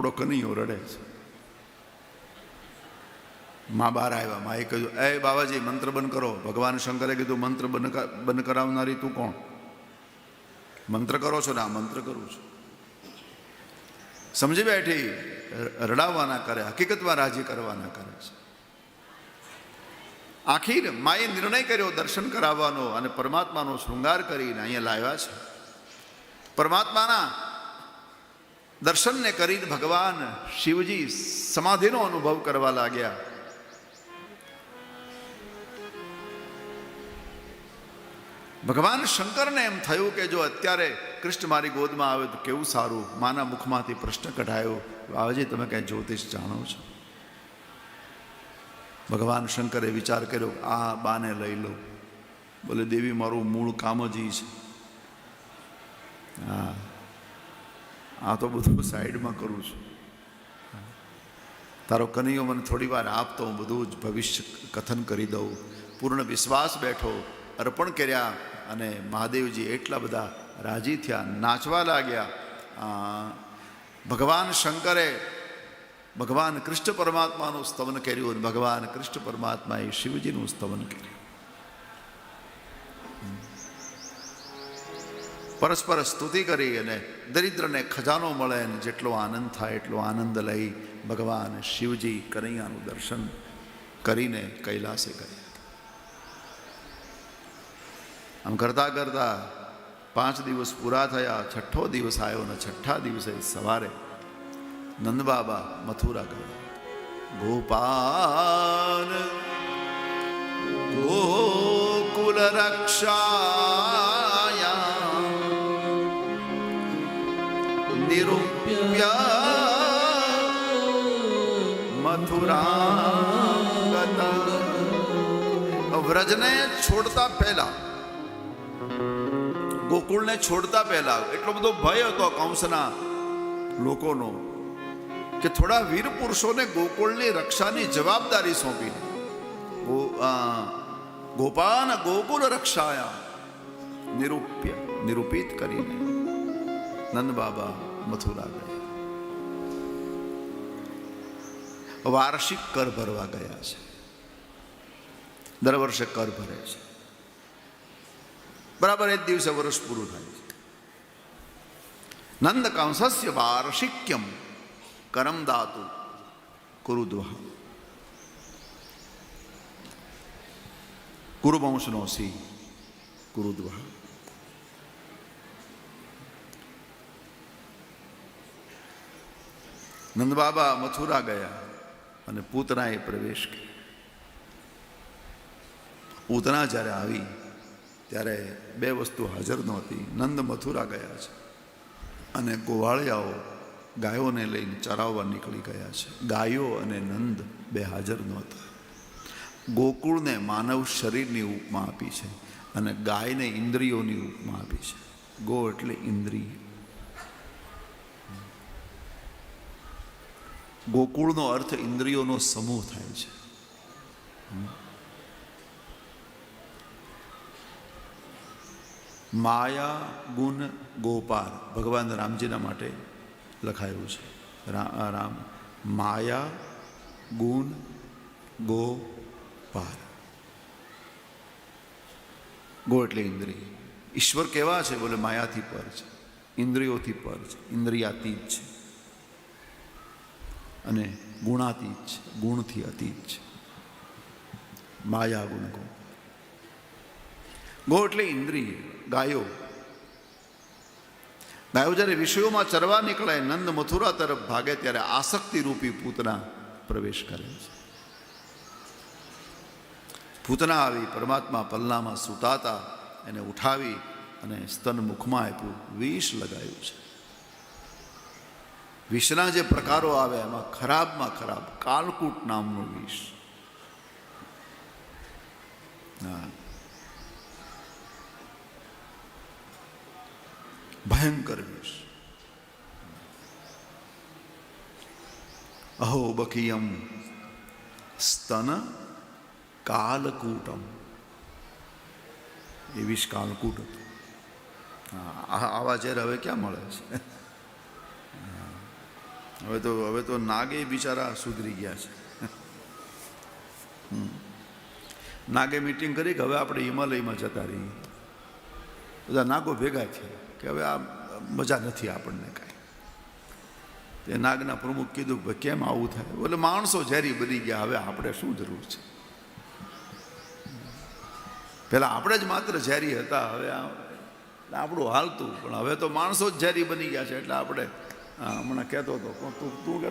આપણો કનૈયો રડે છે. મા બહાર આવ્યા, માએ કહ્યું, એ બાબાજી મંત્ર બંધ કરો. ભગવાન શંકરે કીધું, મંત્ર બંધ કરાવનારી તું કોણ? મંત્ર કરો છો ને, આ મંત્ર કરું છું. સમજી બેઠી, રડાવવાના કરે, હકીકતમાં રાજી કરવાના કરે છે. આખીર માએ નિર્ણય કર્યો દર્શન કરાવવાનો અને પરમાત્માનો શૃંગાર કરીને અહીંયા લાવ્યા છે. પરમાત્માના દર્શનને કરીને ભગવાન શિવજી સમાધિનો અનુભવ કરવા લાગ્યા. ભગવાન શંકરને એમ થયું કે જો અત્યારે કૃષ્ણ મારી ગોદમાં આવે તો કેવું સારું? માના મુખમાંથી પ્રશ્ન કઢાયો. બાબાજી તમે કંઈ જ્યોતિષ જાણો છો? ભગવાન શંકરે વિચાર કર્યો, આ બાને લઈ લો. બોલે, દેવી, મારું મૂળ કામ જ છે. હા. આ તો બધું સાઈડમાં કરું છું. તારો કનૈયો મને થોડી વાર આપતો, હું બધું જ ભવિષ્ય કથન કરી દઉં. પૂર્ણ વિશ્વાસ બેઠો, અર્પણ કર્યા અને મહાદેવજી એટલા બધા રાજી થયા, નાચવા લાગ્યા. ભગવાન શંકરે ભગવાન કૃષ્ણ પરમાત્માનું સ્તવન કર્યું અને ભગવાન કૃષ્ણ પરમાત્માએ શિવજીનું સ્તવન કર્યું. પરસ્પર સ્તુતિ કરી અને દરિદ્રને ખજાનો મળે અને જેટલો આનંદ થાય એટલો આનંદ લઈ ભગવાન શિવજી કનૈયાનું દર્શન કરીને કૈલાસે ગયા આમ કરતાં કરતાં પાંચ દિવસ પૂરા થયા, છઠ્ઠો દિવસ આવ્યો અને છઠ્ઠા દિવસે સવારે નંદબાબા મથુરા ગયા. ગોપાલ, ગોકુલ રક્ષાયા વ્રજને છોડતા પહેલા, ગોકુળને છોડતા પહેલા એટલો બધો ભય હતો કંસના લોકોનો કે થોડા વીર પુરુષોને ગોકુળની રક્ષાની જવાબદારી સોંપી ગોપાન ગોકુળ રક્ષાયા, નિરૂપ્ય, નિરૂપિત કરીને નંદ બાબા મથુરા ગયા. વાર્ષિક કર ભરવા ગયા છે. દર વર્ષે કર ભરે છે. બરાબર એ જ દિવસે વર્ષ પૂરું થાય છે. નંદ કંસસ્ય વાર્ષિક્યમ કરમ દાતુ કુરુદ્વહ કુરુવંશનો સિંહ કુરુદ્વહ નંદબાબા મથુરા ગયા અને પૂતનાએ પ્રવેશ કર્યો. પૂતના જ્યારે આવી, ત્યારે બે વસ્તુ હાજર નહોતી. નંદ મથુરા ગયા છે અને ગોવાળિયાઓ ગાયોને લઈને ચરાવવા નીકળી ગયા છે. ગાયો અને નંદ બે હાજર નહોતા. ગોકુળને માનવ શરીરની ઉપમા આપી છે અને ગાયને ઇન્દ્રિયોની ઉપમા આપી છે. ગો એટલે ઇન્દ્રિય. ગોકુળનો અર્થ ઇન્દ્રિયોનો સમૂહ થાય છે. માયા ગુણ ગોપાલ ભગવાન રામજીના માટે લખાયું છે. રામ, માયા ગુણ ગોપાલ. ગો એટલે ઇન્દ્રિય. ઈશ્વર કેવા છે? બોલે માયાથી પર છે. ઇન્દ્રિયોથી પર છે. ઇન્દ્રિયાતીત છે. અને ગુણાતીત છે. ગુણથી અતીત છે. માયા ગુણ ગો ગો એટલે ઇન્દ્રિય, ગાયો. ગાયો જ્યારે વિષયોમાં ચરવા નીકળે, નંદ મથુરા તરફ ભાગે, ત્યારે આસક્તિ રૂપી પૂતના પ્રવેશ કરે છે. પૂતના આવી પરમાત્મા પલ્લામાં સુતાતા, એને ઉઠાવી અને સ્તન મુખમાં આપ્યું. વિષ લગાવ્યું છે. વિષના જે પ્રકારો આવે, એમાં ખરાબમાં ખરાબ, કાલકૂટ નામનું વિષ. હા. ભયંકર વિષ અહો બકીયમ સ્તન કાલકૂટમ. એ વિષ કાલકૂટ હતું. આવા ઝેર હવે ક્યાં મળે છે? હવે તો હવે તો નાગે બિચારા સુધરી ગયા છે. નાગે મિટિંગ કરી કે હવે આપણે હિમાલયમાં જતા રહીએ. બધા નાગો ભેગા થયા. કે હવે આ મજા નથી આપણને કાંઈ. તે નાગના પ્રમુખ કીધું કે કેમ આવું થાય? બોલે, માણસો ઝેરી બની ગયા, હવે આપણે શું જરૂર છે? પહેલાં આપણે જ માત્ર ઝેરી હતા, હવે આપણું હાલતું, પણ હવે તો માણસો જ ઝેરી બની ગયા છે, એટલે આપણે હમણાં કહેતો હતો, તું તું કહેતો